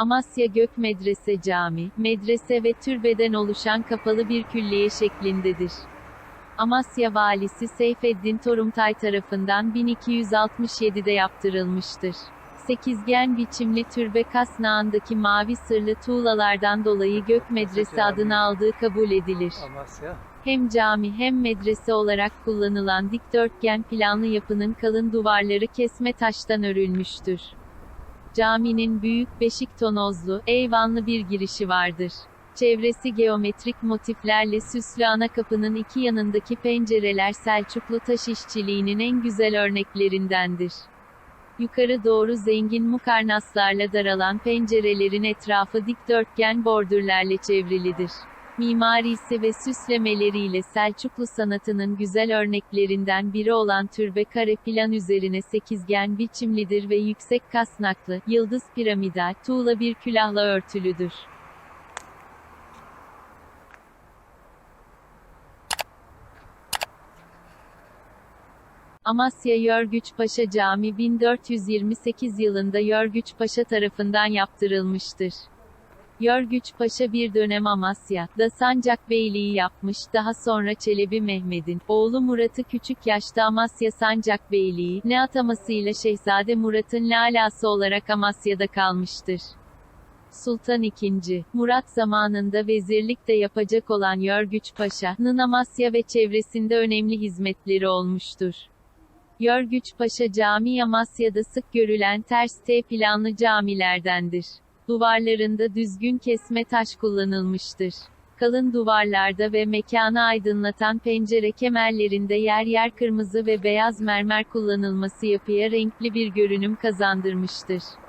Amasya Gök Medrese Cami, medrese ve türbeden oluşan kapalı bir külliye şeklindedir. Amasya valisi Seyfeddin Torumtay tarafından 1267'de yaptırılmıştır. Sekizgen biçimli türbe kasnağındaki mavi sırlı tuğlalardan dolayı Gök Medrese adını aldığı kabul edilir. Amasya. Hem cami hem medrese olarak kullanılan dikdörtgen planlı yapının kalın duvarları kesme taştan örülmüştür. Caminin büyük beşik tonozlu, eyvanlı bir girişi vardır. Çevresi geometrik motiflerle süslü ana kapının iki yanındaki pencereler Selçuklu taş işçiliğinin en güzel örneklerindendir. Yukarı doğru zengin mukarnaslarla daralan pencerelerin etrafı dikdörtgen bordürlerle çevrilidir. Mimarisi ve süslemeleriyle Selçuklu sanatının güzel örneklerinden biri olan türbe kare plan üzerine sekizgen biçimlidir ve yüksek kasnaklı, yıldız piramidal, tuğla bir külahla örtülüdür. Amasya Yörgüç Paşa Camii 1428 yılında Yörgüç Paşa tarafından yaptırılmıştır. Yörgüç Paşa bir dönem Amasya'da Sancak Beyliği yapmış, daha sonra Çelebi Mehmet'in, oğlu Murat'ı küçük yaşta Amasya Sancak Beyliği, ne atamasıyla Şehzade Murat'ın lalası olarak Amasya'da kalmıştır. Sultan II. Murat zamanında vezirlik de yapacak olan Yörgüç Paşa'nın Amasya ve çevresinde önemli hizmetleri olmuştur. Yörgüç Paşa Camii Amasya'da sık görülen ters T planlı camilerdendir. Duvarlarında düzgün kesme taş kullanılmıştır. Kalın duvarlarda ve mekanı aydınlatan pencere kemerlerinde yer yer kırmızı ve beyaz mermer kullanılması yapıya renkli bir görünüm kazandırmıştır.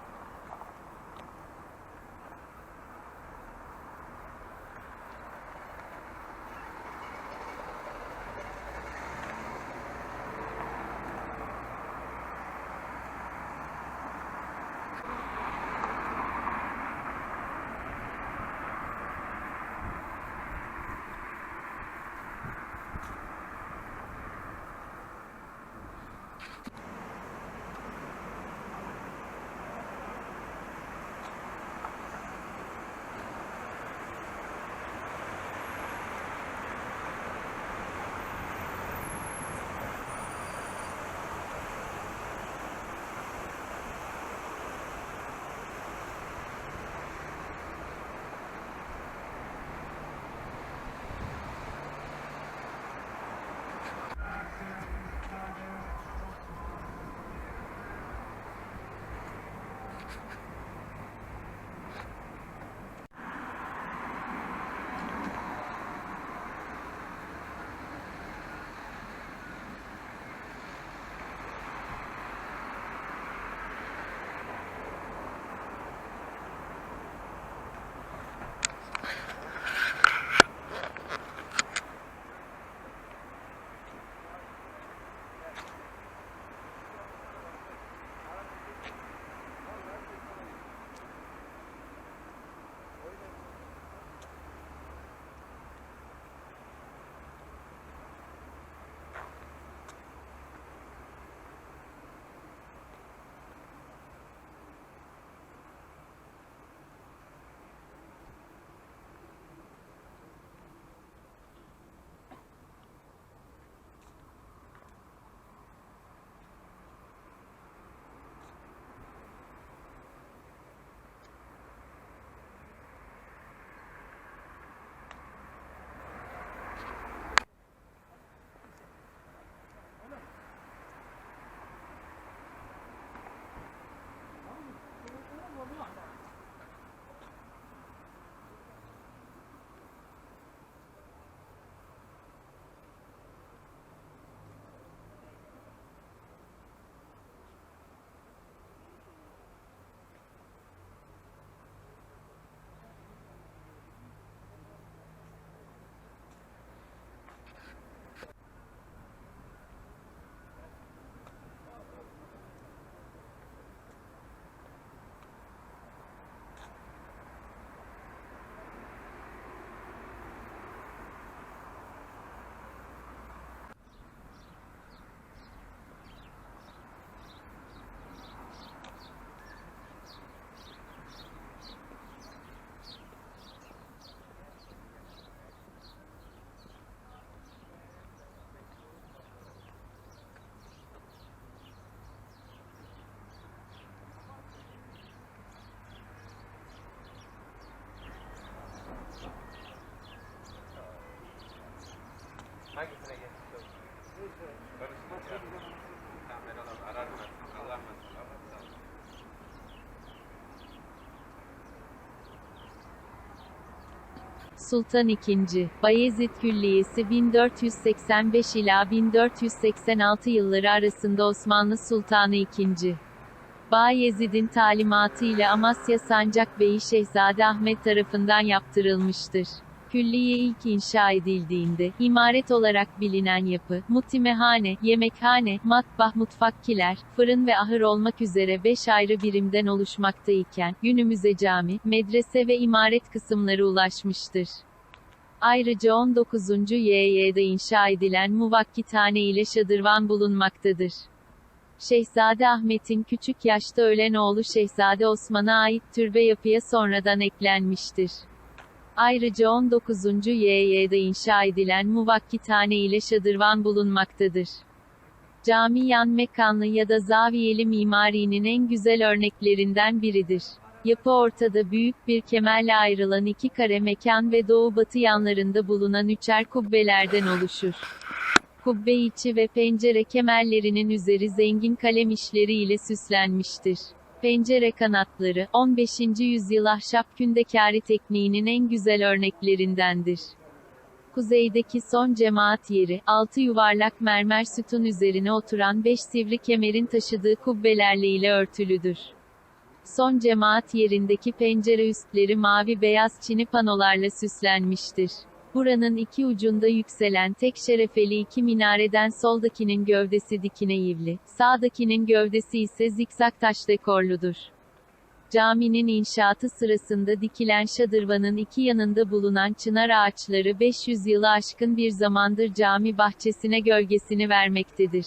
Hangisine geçmiş emanet ol. Allah sağ ol. Sultan II. Bayezid Külliyesi 1485 ila 1486 yılları arasında Osmanlı Sultanı II. Bayezid'in talimatı ile Amasya Sancakbeyi Şehzade Ahmet tarafından yaptırılmıştır. Külliye ilk inşa edildiğinde, imaret olarak bilinen yapı, mutimehane, yemekhane, matbah mutfakkiler, fırın ve ahır olmak üzere 5 ayrı birimden oluşmaktayken, günümüze cami, medrese ve imaret kısımları ulaşmıştır. Ayrıca 19. YY'de inşa edilen muvakkithane ile şadırvan bulunmaktadır. Şehzade Ahmet'in küçük yaşta ölen oğlu Şehzade Osman'a ait türbe yapıya sonradan eklenmiştir. Ayrıca 19. YY'de inşa edilen muvakkithane ile şadırvan bulunmaktadır. Cami yan mekanlı ya da zaviyeli mimarinin en güzel örneklerinden biridir. Yapı ortada büyük bir kemerle ayrılan iki kare mekan ve doğu-batı yanlarında bulunan üçer kubbelerden oluşur. Kubbe içi ve pencere kemerlerinin üzeri zengin kalem işleri ile süslenmiştir. Pencere kanatları, 15. yüzyıl ahşap kündekari tekniğinin en güzel örneklerindendir. Kuzeydeki son cemaat yeri, altı yuvarlak mermer sütun üzerine oturan beş sivri kemerin taşıdığı kubbelerle ile örtülüdür. Son cemaat yerindeki pencere üstleri mavi beyaz çini panolarla süslenmiştir. Buranın iki ucunda yükselen tek şerefeli iki minareden soldakinin gövdesi dikine yivli, sağdakinin gövdesi ise zikzak taş dekorludur. Caminin inşaatı sırasında dikilen şadırvanın iki yanında bulunan çınar ağaçları 500 yılı aşkın bir zamandır cami bahçesine gölgesini vermektedir.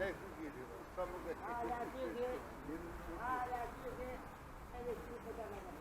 Neresiz geliyor. İstanbul'da Hala diyor hala diyor elektrik ödemedim.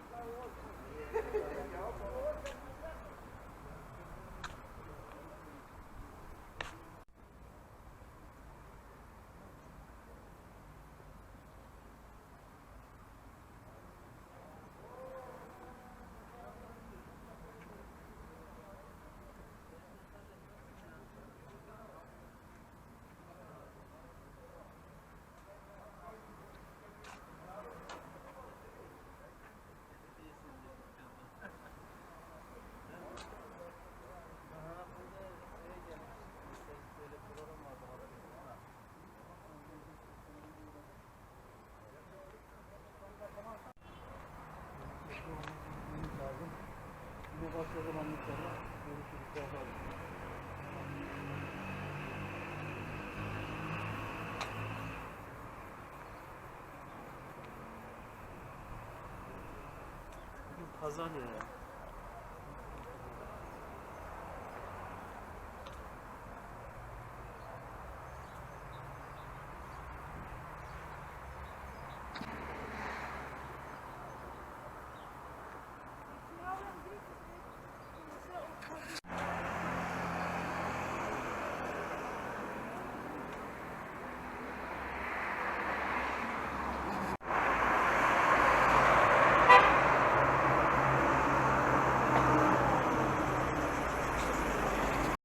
Kazan ya.